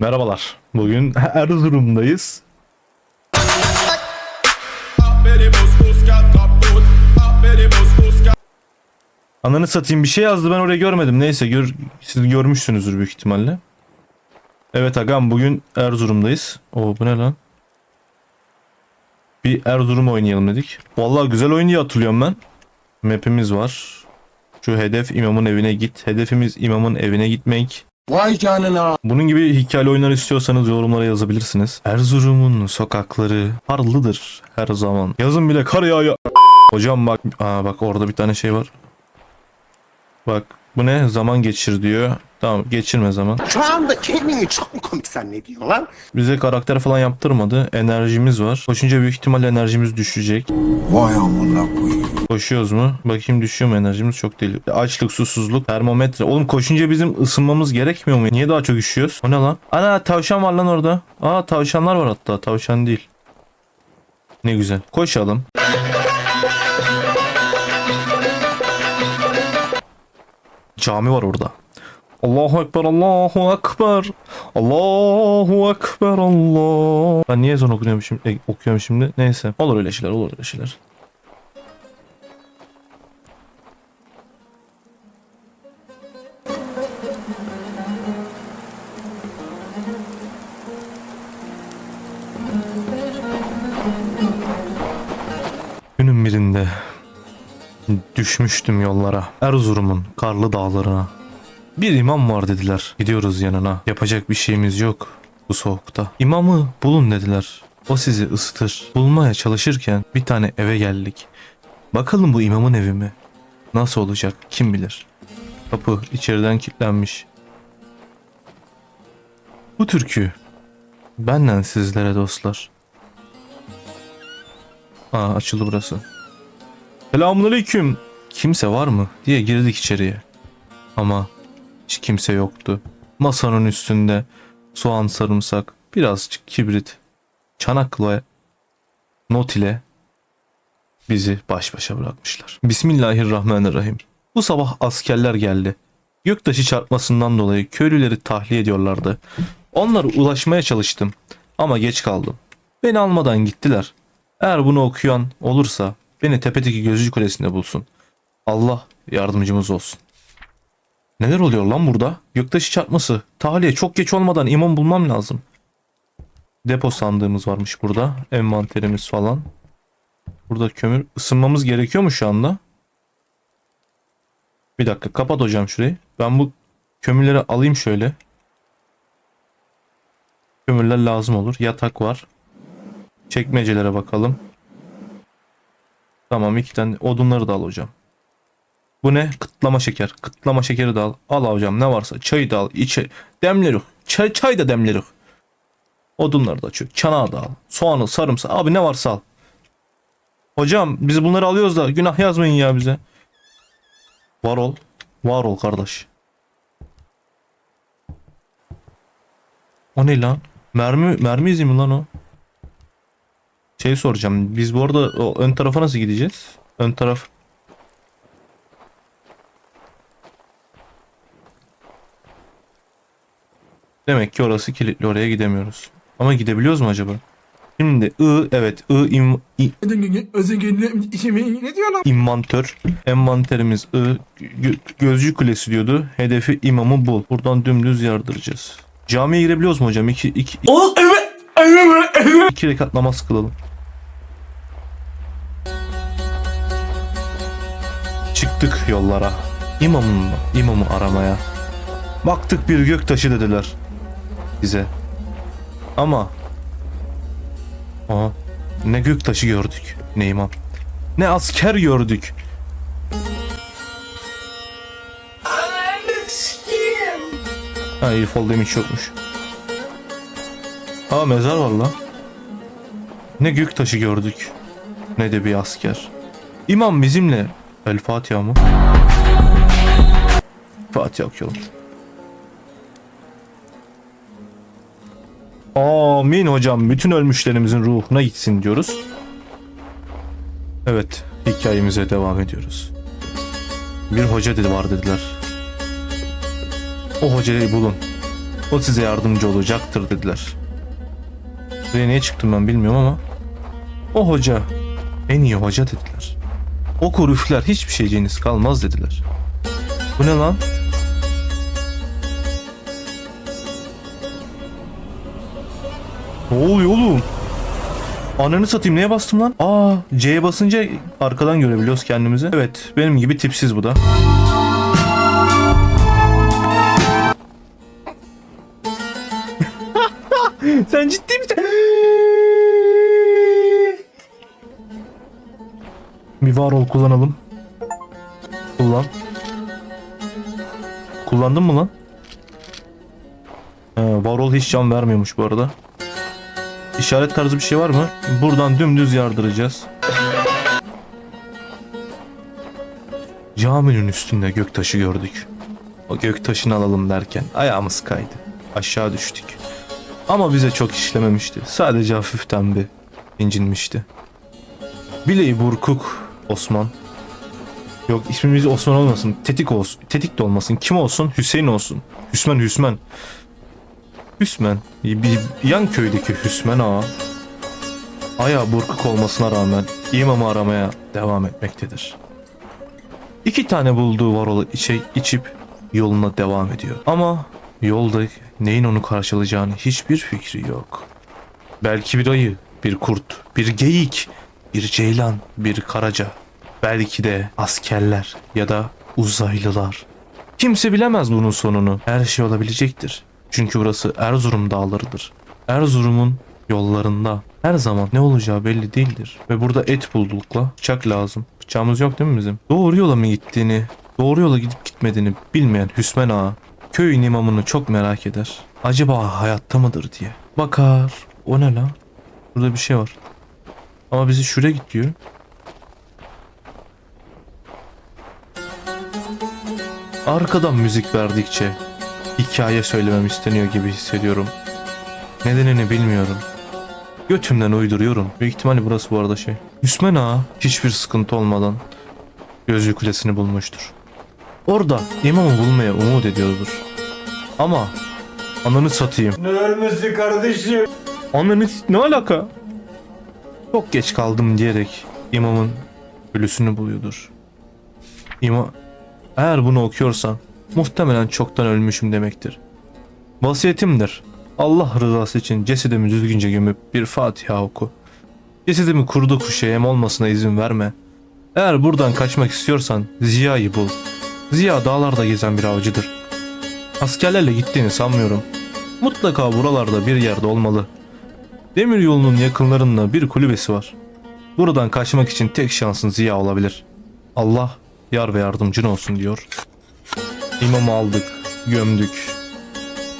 Merhabalar. Bugün Erzurum'dayız. Ananı satayım bir şey yazdı ben oraya görmedim. Neyse gör, siz görmüşsünüzdür büyük ihtimalle. Evet agam bugün Erzurum'dayız. Oo bu ne lan? Bir Erzurum oynayalım dedik. Vallahi güzel oyun diye hatırlıyorum ben. Map'imiz var. Şu hedef imamın evine git. Hedefimiz imamın evine gitmek. Vay canına. Bunun gibi hikayeli oyunlar istiyorsanız yorumlara yazabilirsiniz. Erzurum'un sokakları karlıdır her zaman. Yazın bile kar yağıyor. Hocam bak, aa bak orada bir tane şey var. Bak bu ne? Zaman geçir diyor. Tamam geçirme zaman. Şu anda kendini çok mu komik zannediyorsun lan? Bize karakter falan yaptırmadı. Enerjimiz var. Koşunca büyük ihtimalle enerjimiz düşecek. Vay amına koyayım. Koşuyoruz mu? Bakayım düşüyor mu enerjimiz? Çok değil. Açlık, susuzluk, termometre. Oğlum koşunca bizim ısınmamız gerekmiyor mu? Niye daha çok üşüyoruz? O ne lan? Ana tavşan var lan orada. Aa tavşanlar var hatta. Tavşan değil. Ne güzel. Koşalım. Cami var orada. Allahu Ekber, Allahu Ekber. Allahu Ekber, Allah. Ben niye ezan okuyorum şimdi, e, okuyorum şimdi? Neyse. Olur öyle şeyler, olur öyle şeyler. Günün birinde düşmüştüm yollara. Erzurum'un karlı dağlarına. Bir imam var dediler. Gidiyoruz yanına. Yapacak bir şeyimiz yok bu soğukta. İmamı bulun dediler. O sizi ısıtır. Bulmaya çalışırken bir tane eve geldik. Bakalım bu imamın evi mi? Nasıl olacak kim bilir. Kapı içeriden kilitlenmiş. Bu türkü benden sizlere dostlar. Aa açıldı burası. Selamünaleyküm. Kimse var mı diye girdik içeriye. Ama hiç kimse yoktu. Masanın üstünde soğan sarımsak, birazcık kibrit, çanak ve not ile bizi baş başa bırakmışlar. Bismillahirrahmanirrahim. Bu sabah askerler geldi. Göktaşı çarpmasından dolayı köylüleri tahliye ediyorlardı. Onlara ulaşmaya çalıştım ama geç kaldım. Beni almadan gittiler. Eğer bunu okuyan olursa beni tepedeki gözcü kulesinde bulsun. Allah yardımcımız olsun. Neler oluyor lan burada? Göktaşı çarpması. Tahliye çok geç olmadan imam bulmam lazım. Depo sandığımız varmış burada. Envanterimiz falan. Burada kömür. Isınmamız gerekiyor mu şu anda? Bir dakika kapat hocam şurayı. Ben bu kömürleri alayım şöyle. Kömürler lazım olur. Yatak var. Çekmecelere bakalım. Tamam iki tane odunları da al hocam. Bu ne? Kıtlama şeker. Kıtlama şekeri de al. Al hocam ne varsa. Çayı da al. İçe. Demlerik. Çay, çay da demlerik. Odunları da çök. Çanağı da al. Soğanı, sarımsağı. Abi ne varsa al. Hocam biz bunları alıyoruz da günah yazmayın ya bize. Var ol. Var ol kardeş. O ne lan? Mermi, mermi izi mi lan o? Şey soracağım. Biz bu arada o ön tarafa nasıl gideceğiz? Ön taraf. Demek ki orası kilitli. Oraya gidemiyoruz. Ama gidebiliyoruz mu acaba? Şimdi I evet I, im, i inventör. Envanterimiz I. Gö- gözcü kulesi diyordu. Hedefi imamı bul. Buradan dümdüz yardıracağız. Camiye girebiliyoruz mu hocam? İki, iki, O evet. Evet. Evet. iki rekat namaz kılalım. Yollara. İmamın imamı aramaya. Baktık bir göktaşı dediler bize. Ama Aa, ne göktaşı gördük ne imam. Ne asker gördük. Ha iyi fall damage yokmuş. Ha mezar var lan. Ne göktaşı gördük. Ne de bir asker. İmam bizimle. El Fatiha mı? Fatiha okuyalım. Amin hocam. Bütün ölmüşlerimizin ruhuna gitsin diyoruz. Evet. Hikayemize devam ediyoruz. Bir hoca dedi var dediler. O hocayı bulun. O size yardımcı olacaktır dediler. Buraya niye çıktım ben bilmiyorum ama o hoca en iyi hoca dediler. Okur üfler hiçbir şeyciğiniz kalmaz dediler. Bu ne lan? Ne oluyor oğlum? Ananı satayım neye bastım lan? Aa C'ye basınca arkadan görebiliyoruz kendimizi. Evet benim gibi tipsiz bu da. Sen ciddi misin? Bir var kullanalım. Kullan. Kullandın mı lan? He, varol hiç can vermiyormuş bu arada. İşaret tarzı bir şey var mı? Buradan dümdüz yardıracağız. Caminin üstünde göktaşı gördük. O göktaşını alalım derken ayağımız kaydı. Aşağı düştük. Ama bize çok işlememişti. Sadece hafiften bir incinmişti. Bileği burkuk Osman. Yok ismimiz Osman olmasın. Tetik olsun. Tetik de olmasın. Kim olsun? Hüseyin olsun. Hüsmen Hüsmen. Hüsmen. Bir yan köydeki Hüsmen ağa. Ayağı burkuk olmasına rağmen imamı aramaya devam etmektedir. İki tane bulduğu varolu içe, içip yoluna devam ediyor. Ama yolda neyin onu karşılayacağını hiçbir fikri yok. Belki bir ayı, bir kurt, bir geyik, bir ceylan, bir karaca. Belki de askerler ya da uzaylılar. Kimse bilemez bunun sonunu. Her şey olabilecektir. Çünkü burası Erzurum dağlarıdır. Erzurum'un yollarında her zaman ne olacağı belli değildir. Ve burada et buldukla bıçak lazım. Bıçağımız yok değil mi bizim? Doğru yola mı gittiğini, doğru yola gidip gitmediğini bilmeyen Hüsmen Ağa köyün imamını çok merak eder. Acaba hayatta mıdır diye. Bakar. O ne lan? Burada bir şey var. Ama bizi şuraya git diyor. Arkadan müzik verdikçe hikaye söylemem isteniyor gibi hissediyorum. Nedenini bilmiyorum. Götümden uyduruyorum. Büyük ihtimalle burası bu arada şey. Hüsmen Ağa hiçbir sıkıntı olmadan gözlü kulesini bulmuştur. Orada imamı bulmaya umut ediyordur. Ama ananı satayım. Ne ölmesi kardeşim? Ananı ne alaka? Çok geç kaldım diyerek imamın ölüsünü buluyordur. İma eğer bunu okuyorsan muhtemelen çoktan ölmüşüm demektir. Vasiyetimdir. Allah rızası için cesedimi düzgünce gömüp bir Fatiha oku. Cesedimi kurdu kuşa yem olmasına izin verme. Eğer buradan kaçmak istiyorsan Ziya'yı bul. Ziya dağlarda gezen bir avcıdır. Askerlerle gittiğini sanmıyorum. Mutlaka buralarda bir yerde olmalı. Demir yolunun yakınlarında bir kulübesi var. Buradan kaçmak için tek şansın Ziya olabilir. Allah yar ve yardımcın olsun diyor. İmamı aldık, gömdük.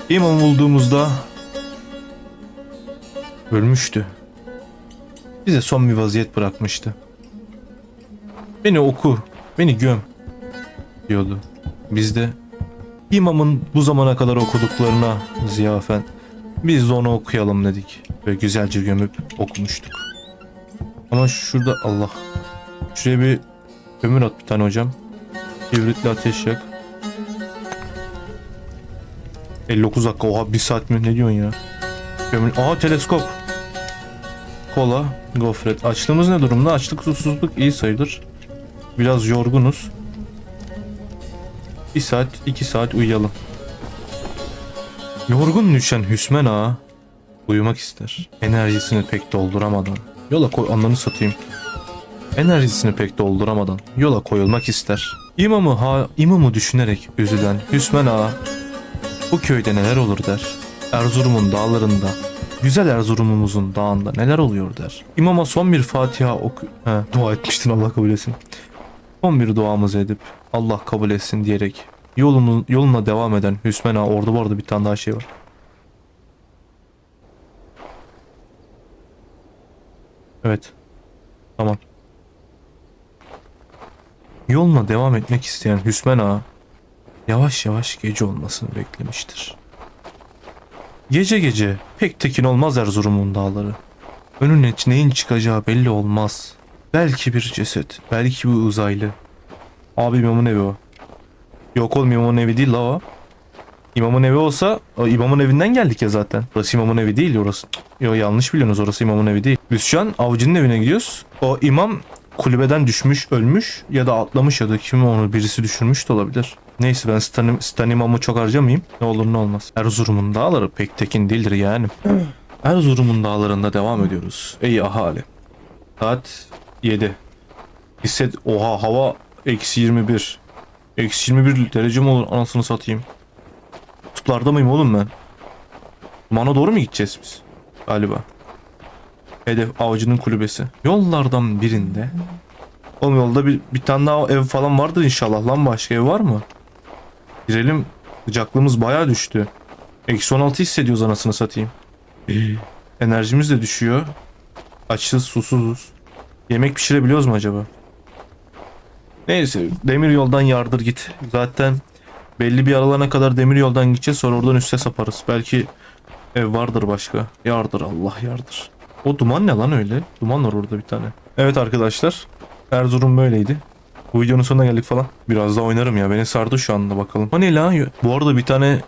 İmamı bulduğumuzda ölmüştü. Bize son bir vaziyet bırakmıştı. Beni oku, beni göm diyordu. Biz de imamın bu zamana kadar okuduklarına ziyafen biz de onu okuyalım dedik ve güzelce gömüp okumuştuk. Ama şurada Allah. Şuraya bir kömür at bir tane hocam. Kibritli ateş yak. 59 dakika oha bir saat mi ne diyorsun ya? Kömür. Aha teleskop. Kola, gofret. Açlığımız ne durumda? Açlık susuzluk iyi sayılır. Biraz yorgunuz. Bir saat, iki saat uyuyalım. Yorgun düşen Hüsmen Ağa uyumak ister. Enerjisini pek dolduramadan. Yola koy anlarını satayım. Enerjisini pek dolduramadan yola koyulmak ister. İmamı ha imamı düşünerek üzülen Hüsmen Ağa bu köyde neler olur der. Erzurum'un dağlarında Güzel Erzurum'umuzun dağında neler oluyor der. İmama son bir Fatiha oku... He, dua etmiştin Allah kabul etsin. Son bir duamızı edip Allah kabul etsin diyerek yolunu, yoluna devam eden Hüsmen Ağa orada bu arada bir tane daha şey var. Evet. Tamam. Yoluna devam etmek isteyen Hüsmen Ağa yavaş yavaş gece olmasını beklemiştir. Gece gece pek tekin olmaz Erzurum'un dağları. Önüne neyin çıkacağı belli olmaz. Belki bir ceset, belki bir uzaylı. Abi imamın evi o. Yok oğlum imamın evi değil la o. İmamın evi olsa o imamın evinden geldik ya zaten. Burası imamın evi değil orası. Yo yanlış biliyorsunuz orası imamın evi değil. Biz şu an avcının evine gidiyoruz. O imam kulübeden düşmüş, ölmüş ya da atlamış ya da kim onu birisi düşürmüş de olabilir. Neyse ben stan, stan imamı çok harcamayayım. Ne olur ne olmaz. Erzurum'un dağları pek tekin değildir yani. Erzurum'un dağlarında devam ediyoruz. Ey ahali. Saat 7. Hisset oha hava eksi 21. Eksi 21 derece mi olur anasını satayım. Kutuplarda mıyım oğlum ben? Mana doğru mu gideceğiz biz? Galiba. Hedef avcının kulübesi. Yollardan birinde. Oğlum yolda bir, bir tane daha ev falan vardır inşallah lan başka ev var mı? Girelim. Sıcaklığımız bayağı düştü. Eksi 16 hissediyoruz anasını satayım. Enerjimiz de düşüyor. Açız susuzuz. Yemek pişirebiliyoruz mu acaba? Neyse demir yoldan yardır git. Zaten belli bir aralana kadar demir yoldan gideceğiz sonra oradan üste saparız. Belki ev vardır başka. Yardır Allah yardır. O duman ne lan öyle? Duman var orada bir tane. Evet arkadaşlar. Erzurum böyleydi. Bu videonun sonuna geldik falan. Biraz daha oynarım ya. Beni sardı şu anda bakalım. O ne lan? Bu arada bir tane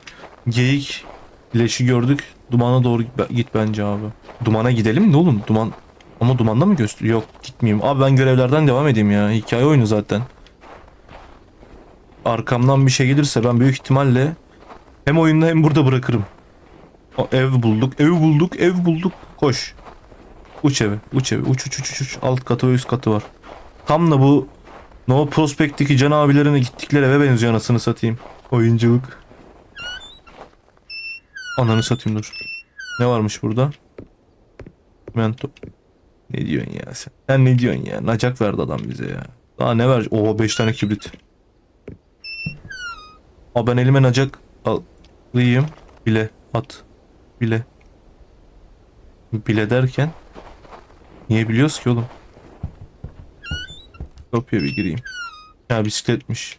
geyik leşi gördük. Dumana doğru git- bence abi. Dumana gidelim mi oğlum? Duman ama dumanda mı göster? Yok gitmeyeyim. Abi ben görevlerden devam edeyim ya. Hikaye oyunu zaten. Arkamdan bir şey gelirse ben büyük ihtimalle hem oyunda hem burada bırakırım. O, ev bulduk, ev bulduk, ev bulduk. Koş. Uç eve, uç eve, uç uç uç, uç. Alt katı ve üst katı var. Tam da bu No Prospect'teki can abilerine gittikleri eve benziyor anasını satayım. Oyunculuk. Ananı satayım dur. Ne varmış burada? Mento. Ne diyorsun ya sen? Sen ne diyorsun ya? Nacak verdi adam bize ya. Daha ne ver? Oo 5 tane kibrit. Aa ben elime nacak alayım. Bile at. Bile. Bile derken niye biliyoruz ki oğlum? Kapıya bir gireyim. Ya bisikletmiş.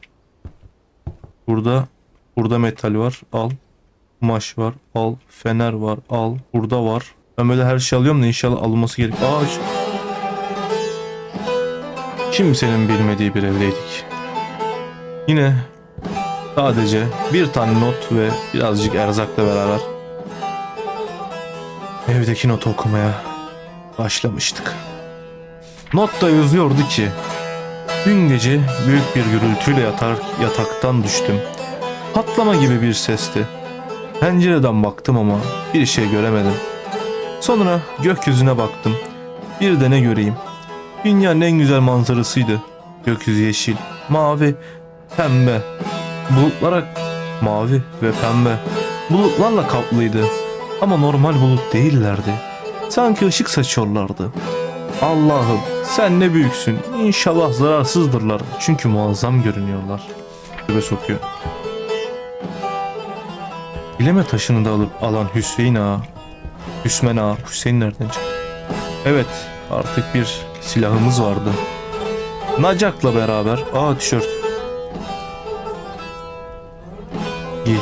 Burada burada metal var. Al. Kumaş var. Al. Fener var. Al. Burada var. Ben böyle her şey alıyorum da inşallah alınması gerek. Aa Kimsenin bilmediği bir evdeydik. Yine sadece bir tane not ve birazcık erzakla beraber evdeki notu okumaya başlamıştık. Notta yazıyordu ki Dün gece büyük bir gürültüyle yatar, yataktan düştüm. Patlama gibi bir sesti. Pencereden baktım ama bir şey göremedim. Sonra gökyüzüne baktım. Bir de ne göreyim. Dünyanın en güzel manzarasıydı. Gökyüzü yeşil, mavi, pembe. Bulutlara mavi ve pembe. Bulutlarla kaplıydı. Ama normal bulut değillerdi. Sanki ışık saçıyorlardı. Allah'ım sen ne büyüksün. İnşallah zararsızdırlar. Çünkü muazzam görünüyorlar. Göbe sokuyor. Bileme taşını da alıp alan Hüseyin Ağa. Hüsmen Ağa. Hüseyin nereden çıktı? Evet artık bir silahımız vardı. Nacak'la beraber. Aa tişört. Giy.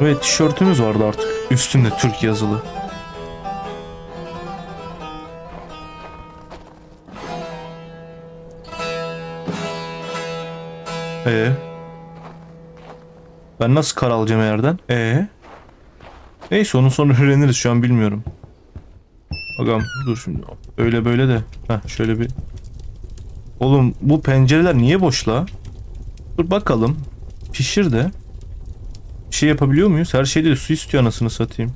Ve tişörtümüz vardı artık. Üstünde Türk yazılı. Ee? Ben nasıl kar alacağım yerden? Ee? Neyse onun sonra öğreniriz şu an bilmiyorum. Bakalım dur şimdi. Öyle böyle de. Heh şöyle bir. Oğlum bu pencereler niye boş la? Dur bakalım. Pişir de. Bir şey yapabiliyor muyuz? Her şeyde de su istiyor anasını satayım.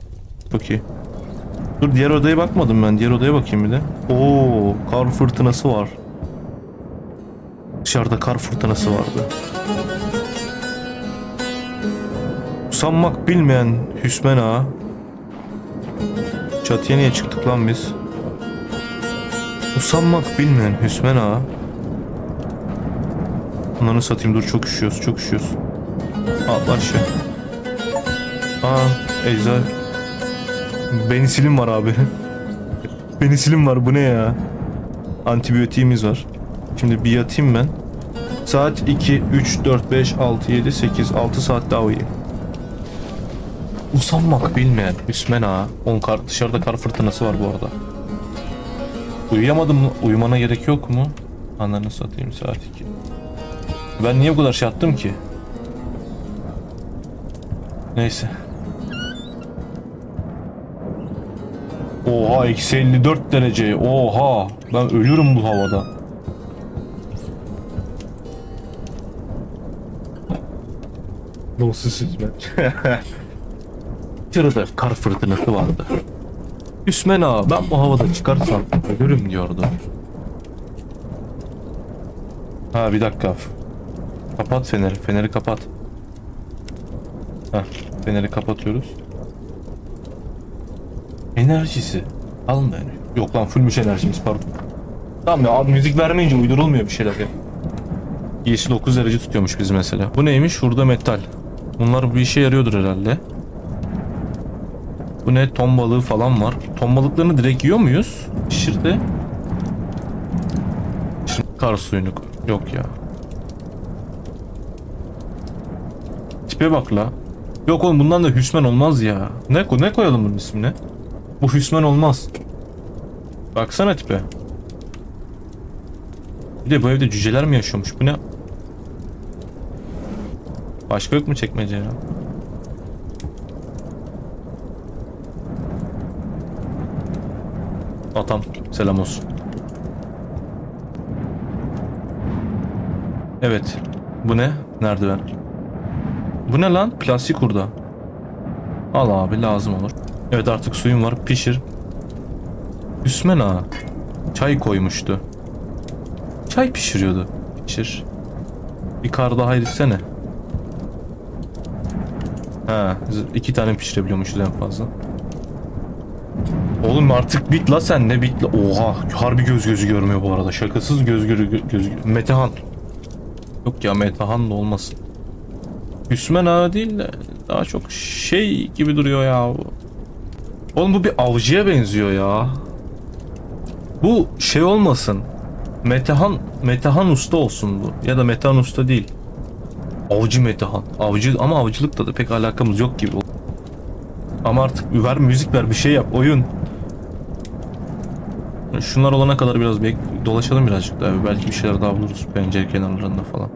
Okey. Dur diğer odaya bakmadım ben. Diğer odaya bakayım bir de. Oo, kar fırtınası var. Dışarıda kar fırtınası vardı. Usanmak bilmeyen Hüsmen Ağa. Çatıya niye çıktık lan biz? Usanmak bilmeyen Hüsmen Ağa. Onları satayım dur çok üşüyoruz çok üşüyoruz. Atla aşağı. Aa ecza. Benisilim var abi. Benisilim var bu ne ya? Antibiyotiğimiz var. Şimdi bir yatayım ben. Saat 2, 3, 4, 5, 6, 7, 8, 6 saat daha uyuyayım. Usanmak bilmeyen Hüsmen Ağa. On kar, dışarıda kar fırtınası var bu arada. Uyuyamadım mı? Uyumana gerek yok mu? Ananı satayım saat 2. Ben niye bu kadar şey attım ki? Neyse. Oha eksi 54 derece. Oha. Ben ölürüm bu havada. Nasıl süzme? Dışarıda kar fırtınası vardı. Hüsmen ağa ben bu havada çıkarsam ölürüm diyordu. Ha bir dakika. Kapat feneri. Feneri kapat. Heh, feneri kapatıyoruz. Enerjisi almayan. Yok lan fullmüş enerjimiz pardon. Tamam ya abi müzik vermeyince uydurulmuyor bir şeyler ya. Giysi 9 derece tutuyormuş biz mesela. Bu neymiş? Şurada metal. Bunlar bir işe yarıyordur herhalde. Bu ne? Ton balığı falan var. Ton balıklarını direkt yiyor muyuz? Pişirdi. Şimdi kar suyunu. Yok ya. Tipe bak la. Yok oğlum bundan da Hüsmen olmaz ya. Ne, ne koyalım bunun ismine? Bu Hüsmen olmaz. Baksana tipe. Bir de bu evde cüceler mi yaşıyormuş? Bu ne? Başka yok mu çekmece ya? Atam selam olsun. Evet. Bu ne? Merdiven. Bu ne lan? Plastik hurda. Al abi lazım olur. Evet artık suyum var. Pişir. Üsmen ağa. Çay koymuştu. Çay pişiriyordu. Pişir. Bir kar daha etsene. Ha, iki tane pişirebiliyormuşuz en fazla. Oğlum artık bit la sen ne bit la. Oha harbi göz gözü görmüyor bu arada. Şakasız göz gözü gö- göz Metehan. Yok ya Metehan da olmasın. Hüsmen ağa değil de daha çok şey gibi duruyor ya. Oğlum bu bir avcıya benziyor ya. Bu şey olmasın. Metehan Metehan usta olsun bu. Ya da Metehan usta değil. Avcı Metehan. Avcı ama avcılıkla da pek alakamız yok gibi. Ama artık ver müzik ver bir şey yap oyun. Şunlar olana kadar biraz bek dolaşalım birazcık daha. Belki bir şeyler daha buluruz pencere kenarlarında falan.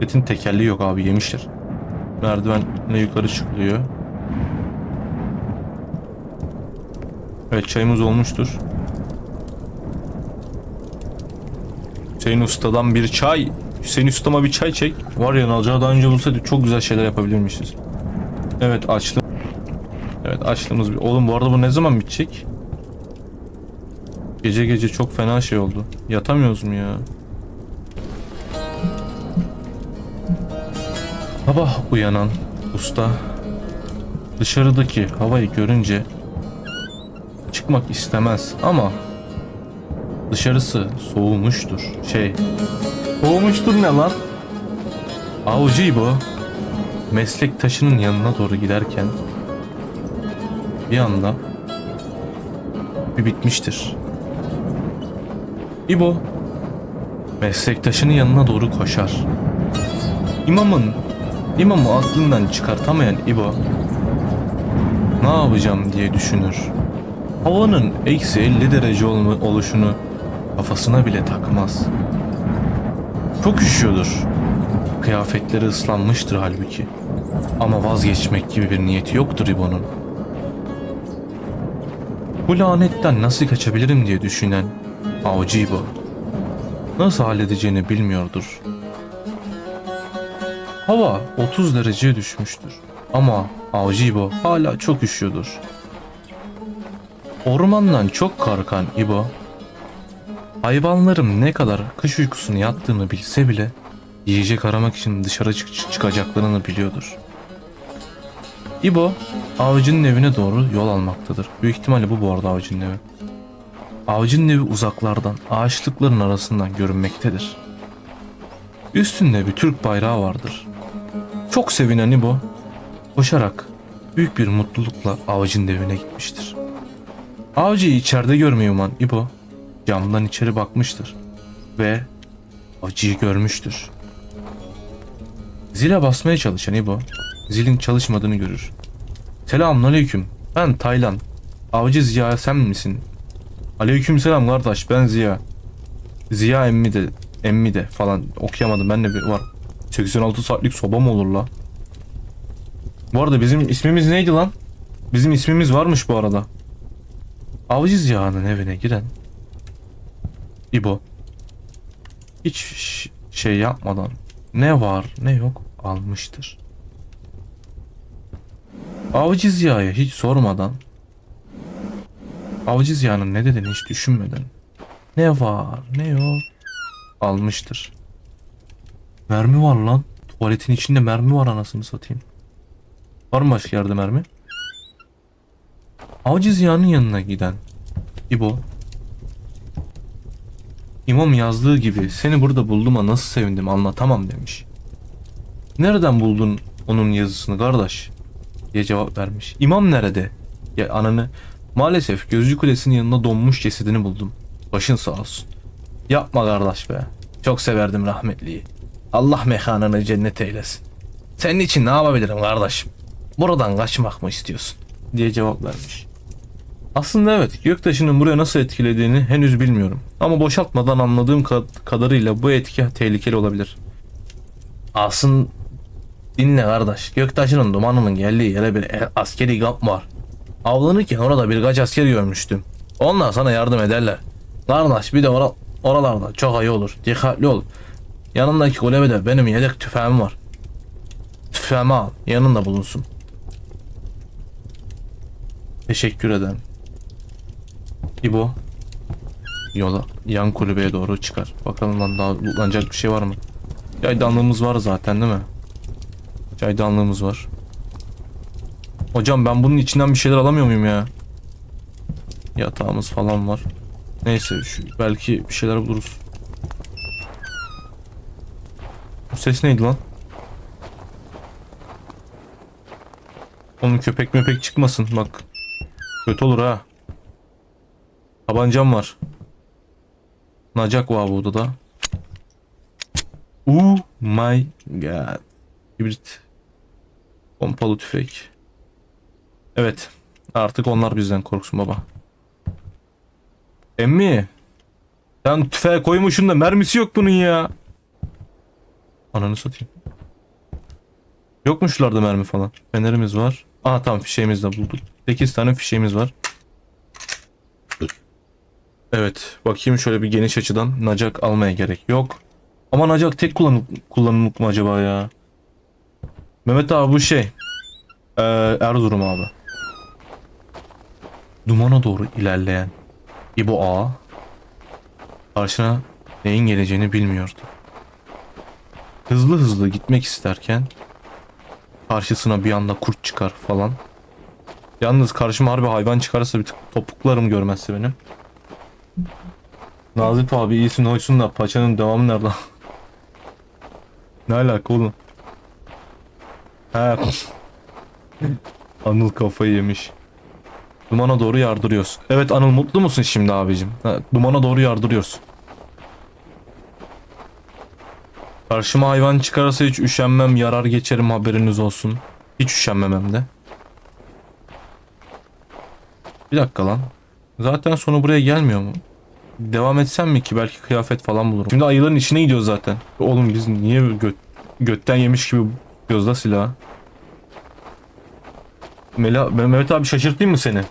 Etin tekerleği yok abi yemişler. Merdivenle yukarı çıkılıyor. Evet çayımız olmuştur. Hüseyin Usta'dan bir çay. Hüseyin Usta'ma bir çay çek. Var ya alacağı daha önce bulsaydı çok güzel şeyler yapabilirmişiz. Evet açtım. Evet açtığımız bir... Oğlum bu arada bu ne zaman bitecek? Gece gece çok fena şey oldu. Yatamıyoruz mu ya? Sabah uyanan usta dışarıdaki havayı görünce çıkmak istemez ama dışarısı soğumuştur. Şey, soğumuştur ne lan? Avcı bu. Meslektaşının yanına doğru giderken bir anda bir bitmiştir. İbo meslektaşının yanına doğru koşar. İmamın imamı aklından çıkartamayan İbo ne yapacağım diye düşünür. Havanın eksi 50 derece oluşunu kafasına bile takmaz. Çok üşüyordur. Kıyafetleri ıslanmıştır halbuki. Ama vazgeçmek gibi bir niyeti yoktur İbo'nun. Bu lanetten nasıl kaçabilirim diye düşünen avcı İbo. Nasıl halledeceğini bilmiyordur. Hava 30 dereceye düşmüştür. Ama avcı İbo hala çok üşüyordur. Ormandan çok korkan İbo, hayvanların ne kadar kış uykusunu yattığını bilse bile yiyecek aramak için dışarı çık- çıkacaklarını biliyordur. İbo, avcının evine doğru yol almaktadır. Büyük ihtimalle bu bu arada avcının evi. Avcının evi uzaklardan, ağaçlıkların arasından görünmektedir. Üstünde bir Türk bayrağı vardır. Çok sevinen İbo, koşarak büyük bir mutlulukla avcının evine gitmiştir. Avcıyı içeride görmeyi uman İbo camdan içeri bakmıştır ve avcıyı görmüştür. Zile basmaya çalışan İbo zilin çalışmadığını görür. Selamünaleyküm. Ben Taylan. Avcı Ziya sen misin? Aleyküm selam kardeş ben Ziya. Ziya emmi de emmi de falan okuyamadım ben de bir var. 86 saatlik soba mı olur la? Bu arada bizim ismimiz neydi lan? Bizim ismimiz varmış bu arada. Avcı Ziya'nın evine giren İbo hiç şey yapmadan ne var ne yok almıştır. Avcı Ziya'ya hiç sormadan Avcı Ziya'nın ne dediğini hiç düşünmeden ne var ne yok almıştır. Mermi var lan. Tuvaletin içinde mermi var anasını satayım. Var mı başka yerde mermi? Avcı Ziya'nın yanına giden İbo İmam yazdığı gibi seni burada bulduğuma nasıl sevindim anlatamam demiş. Nereden buldun onun yazısını kardeş? diye cevap vermiş. İmam nerede? Ya ananı maalesef Gözcü Kulesi'nin yanında donmuş cesedini buldum. Başın sağ olsun. Yapma kardeş be. Çok severdim rahmetliyi. Allah mekanını cennet eylesin. Senin için ne yapabilirim kardeşim? Buradan kaçmak mı istiyorsun? diye cevap vermiş. Aslında evet göktaşının buraya nasıl etkilediğini henüz bilmiyorum. Ama boşaltmadan anladığım kad- kadarıyla bu etki tehlikeli olabilir. Aslında dinle kardeş göktaşının dumanının geldiği yere bir e- askeri kamp var. Avlanırken orada birkaç asker görmüştüm. Onlar sana yardım ederler. Kardeş bir de ora- oralarda çok ayı olur. Dikkatli ol. Yanındaki kulübede benim yedek tüfeğim var. Tüfeğimi al. Yanında bulunsun. Teşekkür ederim. İbo. Yola yan kulübeye doğru çıkar. Bakalım lan daha lootlanacak bir şey var mı? Çaydanlığımız var zaten değil mi? Çaydanlığımız var. Hocam ben bunun içinden bir şeyler alamıyor muyum ya? Yatağımız falan var. Neyse şu, belki bir şeyler buluruz. Bu ses neydi lan? Onun köpek möpek çıkmasın bak. Kötü olur ha. Tabancam var. Nacak var burada da. Oh my god. Hibrit. Pompalı tüfek. Evet. Artık onlar bizden korksun baba. Emmi. Sen tüfeğe koymuşsun da mermisi yok bunun ya. Ananı satayım. Yokmuşlarda mermi falan. Fenerimiz var. Aha tamam fişeğimizi de bulduk. 8 tane fişeğimiz var. Evet. Bakayım şöyle bir geniş açıdan. Nacak almaya gerek yok. Ama nacak tek kullanım, kullanımlık mı acaba ya? Mehmet abi bu şey. Ee, Erzurum abi. Dumana doğru ilerleyen İbo Ağa karşına neyin geleceğini bilmiyordu. Hızlı hızlı gitmek isterken karşısına bir anda kurt çıkar falan. Yalnız karşıma harbi hayvan çıkarsa bir topuklarım görmezse benim. Nazif abi iyisin hoşsun da paçanın devamı nerede? ne alaka oğlum? He. Anıl kafayı yemiş. Dumana doğru yardırıyoruz. Evet Anıl mutlu musun şimdi abicim? Ha, dumana doğru yardırıyoruz. Karşıma hayvan çıkarsa hiç üşenmem yarar geçerim haberiniz olsun. Hiç üşenmem hem de. Bir dakika lan. Zaten sonu buraya gelmiyor mu? Devam etsem mi ki belki kıyafet falan bulurum. Şimdi ayıların içine gidiyoruz zaten. Oğlum biz niye gö- götten yemiş gibi yapıyoruz da silahı? Mela Mehmet abi şaşırtayım mı seni?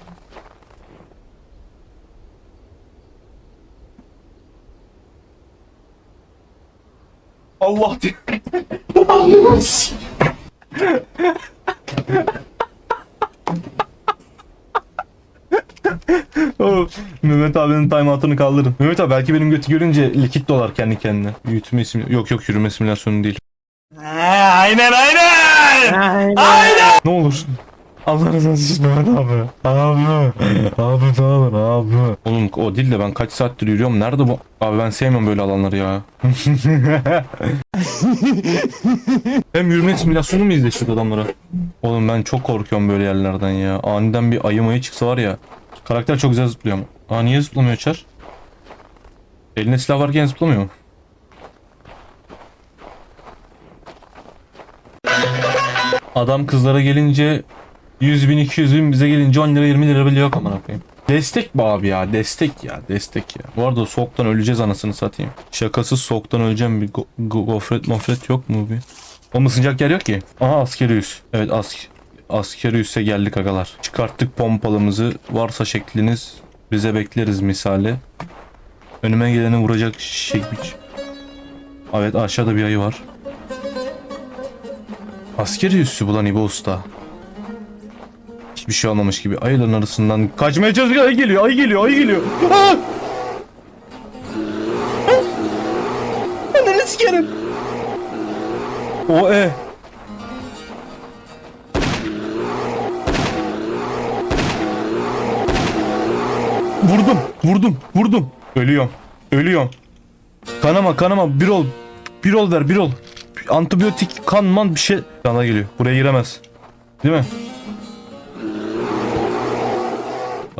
Allah diye. Mehmet abinin timeout'unu kaldırın. Mehmet abi belki benim götü görünce likit dolar kendi kendine. Büyütme simülasyonu. Yok yok yürüme simülasyonu değil. Aynen aynen. Ne olur. Allah razı olsun Mehmet abi. Abi. Abi ne olur abi. Oğlum o değil de ben kaç saattir yürüyorum. Nerede bu? Abi ben sevmiyorum böyle alanları ya. Hem yürüme simülasyonu mu izleştik adamlara? Oğlum ben çok korkuyorum böyle yerlerden ya. Aniden bir ayı mayı çıksa var ya. Karakter çok güzel zıplıyor ama. Aa niye zıplamıyor Çar? Eline silah varken zıplamıyor mu? Adam kızlara gelince 100 bin 200 bin bize gelince 10 lira 20 lira bile yok amına koyayım. Destek be abi ya destek ya destek ya. Bu arada soğuktan öleceğiz anasını satayım. Şakasız soğuktan öleceğim bir go- go- gofret mofret yok mu bir? Oğlum ısınacak yer yok ki. Aha askeri üs. Evet ask askeri üsse geldik agalar. Çıkarttık pompalımızı. Varsa şekliniz bize bekleriz misali. Önüme geleni vuracak şekmiş. Evet aşağıda bir ayı var. Askeri üssü bulan İbo Usta. Hiçbir şey olmamış gibi ayıların arasından kaçmaya çalışıyor. Ayı geliyor, ayı geliyor, ayı geliyor. Aa! Anneni sikerim. O e. Vurdum, vurdum, vurdum. Ölüyorum, ölüyorum. Kanama, kanama. Bir ol. Bir ol ver, bir ol. Antibiyotik, kan, man bir şey. Kana geliyor. Buraya giremez. Değil mi?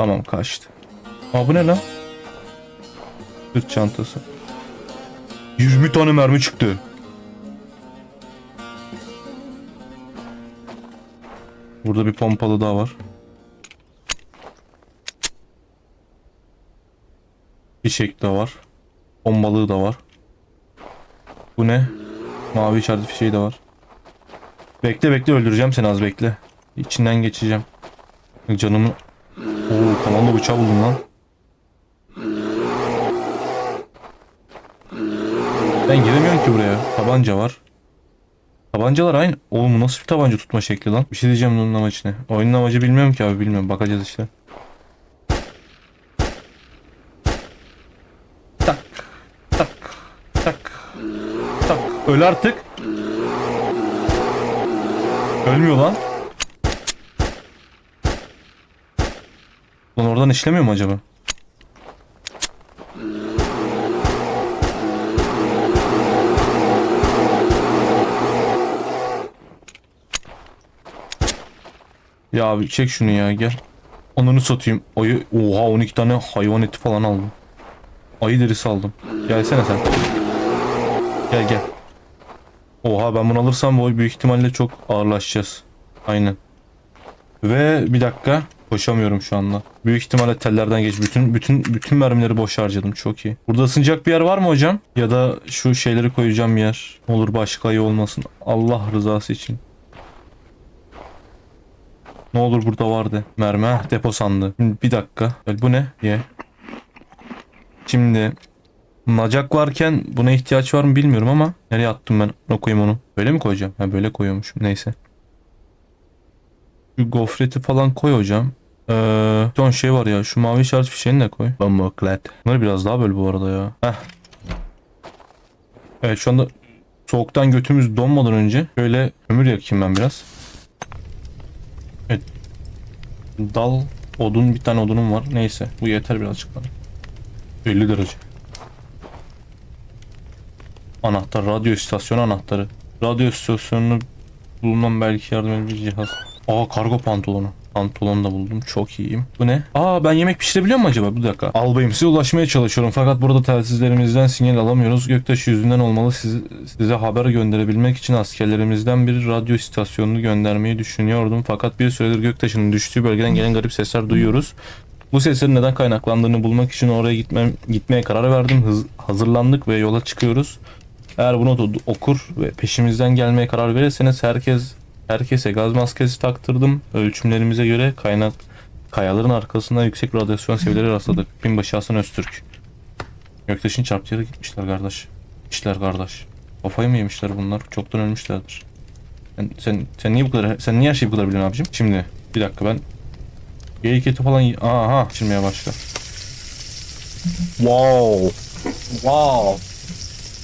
Tamam kaçtı. Aa bu ne lan? Sırt çantası. 20 tane mermi çıktı. Burada bir pompalı daha var. Fişek de var. Bombalığı da var. Bu ne? Mavi işaret fişeği de var. Bekle bekle öldüreceğim seni az bekle. İçinden geçeceğim. Canımı... Oo komando bıçağı buldum lan. Ben giremiyorum ki buraya. Tabanca var. Tabancalar aynı. Oğlum nasıl bir tabanca tutma şekli lan? Bir şey diyeceğim onun amacı ne? Oyunun amacı bilmiyorum ki abi bilmiyorum. Bakacağız işte. Tak. Tak. Tak. Tak. Öl artık. Ölmüyor lan. Lan oradan işlemiyor mu acaba? Ya abi çek şunu ya gel. Onunu satayım. Ayı oha 12 tane hayvan eti falan aldım. Ayı derisi aldım. Gelsene sen. Gel gel. Oha ben bunu alırsam bu büyük ihtimalle çok ağırlaşacağız. Aynen. Ve bir dakika koşamıyorum şu anda. Büyük ihtimalle tellerden geç. Bütün bütün bütün mermileri boş harcadım. Çok iyi. Burada ısınacak bir yer var mı hocam? Ya da şu şeyleri koyacağım yer. Olur başka ayı olmasın. Allah rızası için. Ne olur burada vardı. Mermi ha, depo sandı. Şimdi bir dakika. Bu ne? Ye. Şimdi Nacak varken buna ihtiyaç var mı bilmiyorum ama nereye attım ben? Ne koyayım onu? Böyle mi koyacağım? Ha böyle koyuyormuşum. Neyse. Şu gofreti falan koy hocam. Ee, son şey var ya şu mavi işaret fişeğini de koy. Bamuklet. Bunları biraz daha böl bu arada ya. Heh. Evet şu anda soğuktan götümüz donmadan önce şöyle kömür yakayım ben biraz. Evet. Dal odun bir tane odunum var. Neyse bu yeter birazcık bana. 50 derece. Anahtar, radyo istasyonu anahtarı. Radyo istasyonunu bulmam belki yardım edebilir cihaz. Aa kargo pantolonu. Pantolonu da buldum. Çok iyiyim. Bu ne? Aa ben yemek pişirebiliyor muyum acaba? Bir dakika. Albayım size ulaşmaya çalışıyorum. Fakat burada telsizlerimizden sinyal alamıyoruz. Göktaşı yüzünden olmalı. Siz, size haber gönderebilmek için askerlerimizden bir radyo istasyonunu göndermeyi düşünüyordum. Fakat bir süredir Göktaşı'nın düştüğü bölgeden gelen garip sesler duyuyoruz. Bu seslerin neden kaynaklandığını bulmak için oraya gitmem, gitmeye karar verdim. Hız, hazırlandık ve yola çıkıyoruz. Eğer bunu okur ve peşimizden gelmeye karar verirseniz herkes herkese gaz maskesi taktırdım. Ölçümlerimize göre kaynak kayaların arkasında yüksek radyasyon seviyeleri rastladık. Binbaşı Hasan Öztürk. Göktaş'ın çarptığı yere gitmişler kardeş. Gitmişler kardeş. Kafayı mı yemişler bunlar? Çoktan ölmüşlerdir. Sen, sen, sen niye bu kadar sen niye her şeyi bu kadar biliyorsun abicim? Şimdi bir dakika ben Geyik eti falan aha pişirmeye başla. Wow. Wow.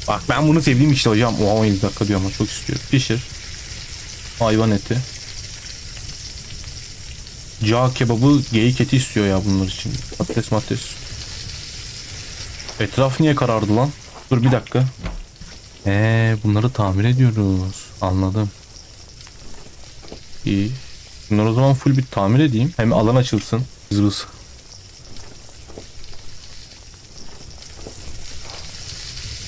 Bak ben bunu sevdiğim işte hocam. Oha 17 dakika diyor ama çok istiyor. Pişir. Hayvan eti. Cağ kebabı geyik eti istiyor ya bunlar için. Patates patates. Etraf niye karardı lan? Dur bir dakika. Eee bunları tamir ediyoruz. Anladım. İyi. Bunları o zaman full bir tamir edeyim. Hem alan açılsın. Zırhız.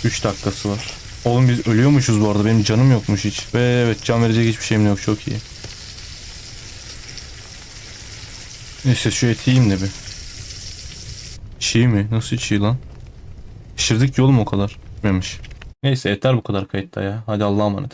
Üç dakikası var. Oğlum biz ölüyormuşuz bu arada. Benim canım yokmuş hiç. Ve evet can verecek hiçbir şeyim yok. Çok iyi. Neyse şu eti yiyeyim de bir. Çiğ mi? Nasıl çiğ lan? Pişirdik yolum o kadar. Bilmemiş. Neyse yeter bu kadar kayıtta ya. Hadi Allah'a emanet.